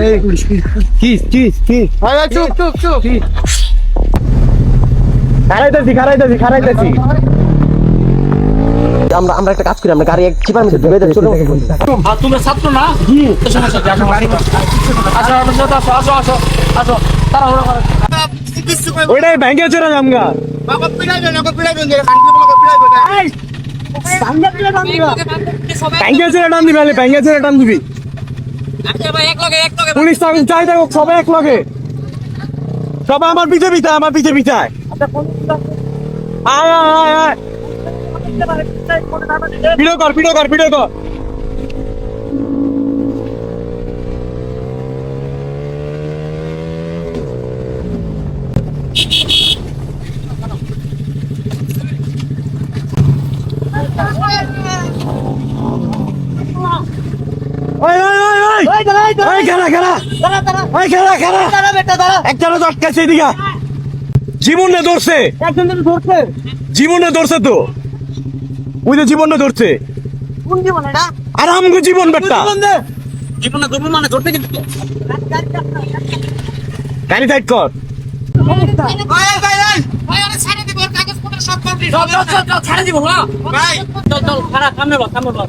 এই কিস কিস কিস চুপ চুপ চুপ খারাইতেছি খারাইতেছি খারাইতেছি আমরা আমরা একটা কাজ করি আমরা গাড়ি এক আর ছাত্র না? আসো, আসো। ওইটাই ব্যাংকে চলে যামগা ব্যাংকে চলে টান দিবি আলে ব্যাংকে চলে টান দিবি। পুলিশ থাকুক চাই থাকুক সবাই এক লগে সবাই আমার পিছে পিছে আমার পিছে পিছায় আয় আয় আয় আয়। ভিডিও কর ভিডিও কর ভিডিও কর। ওই ওই ওই ওই। ওই দাঁড়া ওই দাঁড়া। ওই খারা খারা দাঁড়া বেটা দাঁড়া। একজনে তো আটকাইছে জীবনে ধরছে একজন তো ধরছে জীবনে ধরছে তো। ওই যে জীবনে ধরছে কোন জীবন এটা? আর জীবন বেটা। জীবনে ধরবো মানে ধরতে কিন্তু গাড়ি টাইট কর। ছাড়ে দিব না চল চল খারাপ কামে বল কামে বল।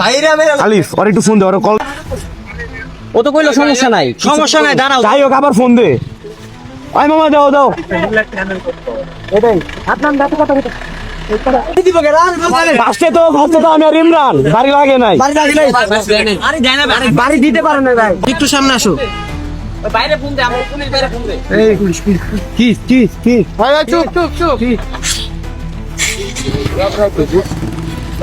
বাইরে আলিফ ওরে একটু ফোন দে ওরে কল ও তো কইলো সমস্যা নাই। সমস্যা নাই দাঁড়াও। যাই হোক আবার ফোন দে। ওই মামা দাও দাও। দিব কে? রান ফার্স্টে তো ফার্স্টে তো আমি আর ইমরান। বাড়ি লাগে নাই। বাড়ি লাগি নাই। আরে যায় না, বাড়ি দিতে পারে না ভাই। একটু সামনে আসো। বাইরে ফোন দে, আমার পুলিশ বাইরে ফোন দে। কিস কিস কিস চুপ চুপ চুপ।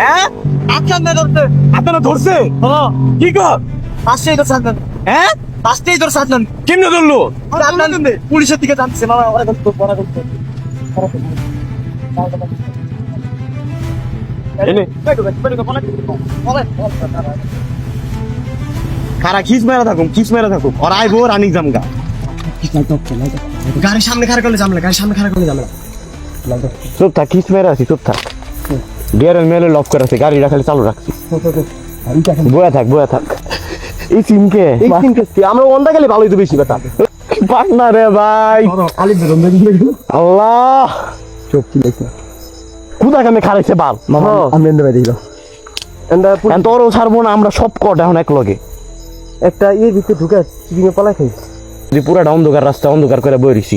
হ্যাঁ? আচ্ছা না ধরতে আপনারা ধরছে? কি কর? পাঁচটাই তোর সাথে হ্যাঁ? পাঁচটাই তোর সাথে কেমনে ধরলো? পুলিশের দিকে জানছে মামা ওরা করতো ওরা করতো এনে। খারা খিস মেরা থাকুম খিস মেরা থাকুম আর আইবো রানিং জামগা। গাড়ির সামনে খাড়া করলে জামলা গাড়ির সামনে খাড়া করলে জামলা চুপ থাক খিস মেরা আছি চুপ থাক। ডিয়ারের মেলে লক করে আছে গাড়িটা খালি চালু রাখছি। বয়া থাক বয়া থাক। এই সিমকে এই তিনটে আমরা অন্ধা গেলে ভালোই তো বেশি বেটা পাটনা রে ভাই। আল্লাহ। চোখ কি দেখছি কুদা কামে খারাইছে বাল? মামা আমি দিলাম এন্ডা এখন তোরও ছাড়বো না আমরা সব কট এখন এক লগে একটা ইয়ে ভিতরে ঢুকে চিবিংয়ে পলাই খাই। যে পুরাটা অন্ধকার রাস্তা অন্ধকার করে বইরিছি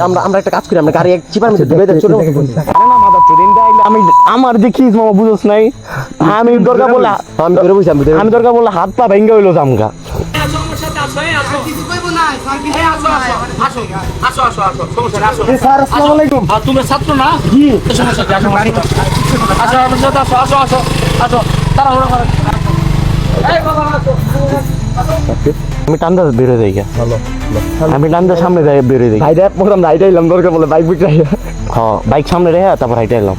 আমি আমরা একটা কাজ করি আমরা গাড়ি আমি আমার বুঝোস নাই আমি দরকার বলে আমি আমি দরকার বলে হাত পা ভেঙে হইল জামগা। ছাত্র তারা আমি টান্দা বেরো যাই গা। আমি টান্দা সামনে যাই বেরো যাই। ভাইটা প্রথম রাইডে এলাম দরকার বলে বাইক বিট রাইডে হ্যাঁ বাইক সামনে রেখে তারপর হাইটে এলাম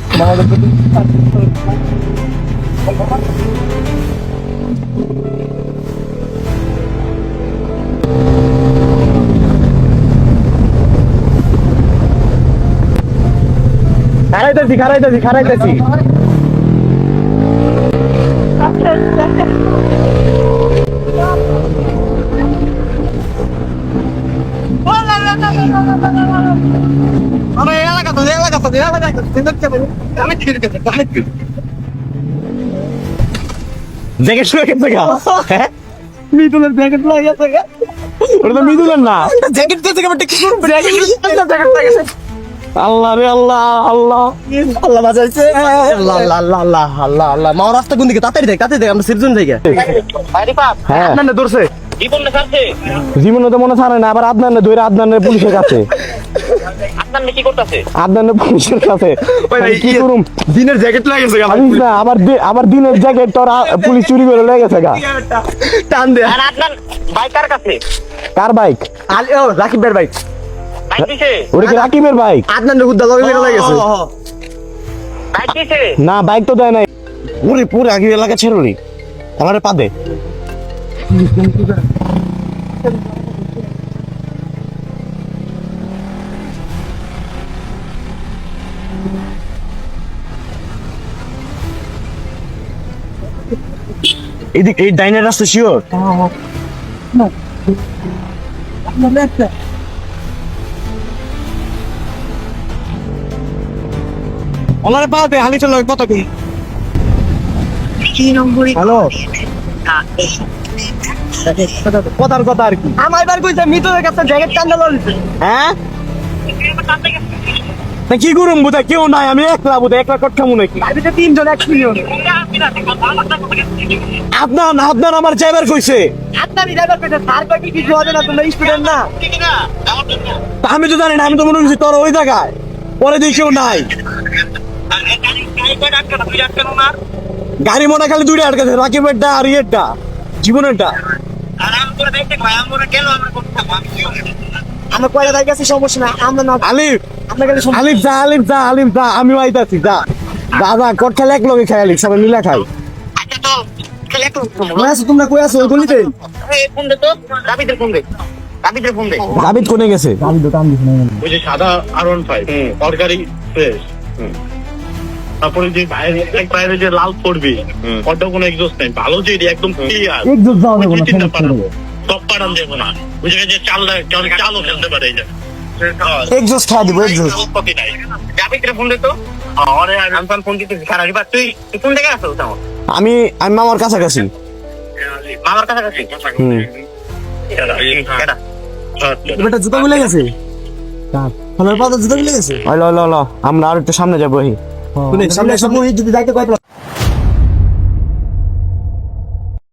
খারাইতেছি খারাইতেছি খারাইতেছি। আমার এলাকা তো জ্যাকেট হ্যাঁ মিতুলের প্যাকেট লাগিয়েছে ওটা তো মৃদুলের না জ্যাকেট দিতে কেমন কি করব আল্লাহ রে আল্লাহ আল্লাহ আল্লাহ বাঁচাইছে আল্লাহ আল্লাহ আল্লাহ আল্লাহ আল্লাহ আল্লাহ মা রাস্তা কোন দিকে তাড়াতাড়ি দেখ তাড়াতাড়ি দেখ আমরা সিরজন থেকে হ্যাঁ না জীবনে তো মনে ছাড়ে না আবার আদনানে ধরে আদনানে পুলিশের কাছে আপনার কি করতেছে? আদনানে পুলিশের কাছে। কি করুম? দিনের জ্যাকেট না দি- দিনের জ্যাকেট তোর পুলিশ চুরি করে লেগে গেছে গা। টান দে। আর আপনার বাইক কার কাছে? কার বাইক? আলি ও রাকিব বাইক। বাইক দিছে? ওটা কি রাকিবের বাইক? আদনান হুদ্দা লগে বের লাগিয়েছে বাইক দিছে? না বাইক তো দেয় নাই। ওরে পুরো আগে এলাকা আমারে পাদে এদিক এই ডাইনের রাস্তা শিওর ওনারে পাবে হালি চলো কত কি? হ্যালো। কথার কথা আর কি? আমার বার কইছে মিতুলের কাছে জ্যাকেট টান দিছে হ্যাঁ? কি করুম বুঝা কেউ নাই আমি একলা বুঝা একলা কট খামু নাকি? আমি তো তিনজন এক মিলিয়ন আপনার আপনার আমার ড্রাইভার কইছে। ড্রাইভার পেটে সার কয় কি কিছু হবে না তোমরা স্টুডেন্ট না? আমি তো জানি না আমি তো মনে করছি তোর ওই জায়গায়। পরে দেখি কেউ নাই। গাড়ি মনে খালি দুইটা আটকাছে রাকিবেরটা আর ইয়েরটা জীবনেরটা। আমরা কয়লা দাই গেছি সমস্যা না আমরা না আলিফ আপনার কাছে আলিফ যা আলিফ যা আলিফ যা আমিও আইতাছি যা। যা কট খেলে এক লগে আলিফ সবাই মিলা খাই কই আছো তোমরা কই আছো ওই গলিতে ফোন দে তো রাবিদের ফোন দে রাবিদের ফোন দে জাবিদ কোনে গেছে ওই যে সাদা আর ওয়ান ফাইভ তরকারি ফ্রেশ তারপরে যে বাইরে এক বাইরে যে লাল ওটা কোনো এক্সস্ট নাই ভালো যে একদম ক্লিয়ার সব পাঠান দেবো না ওই জায়গায় যে চাল চালও ফেলতে পারে এই যে এক্সস্ট দিব এক্সস্ট নাই ফোন দে তো আমি আমি মামার কাছাকাছি। মামার কাছাকাছি? হুম। বেটা জুতা মিলে গেছে? আমার পাতা জুতা মিলে গেছে? ল ল ল আমরা আর একটু সামনে যাব সামনে সামনে যদি যাইতে কয়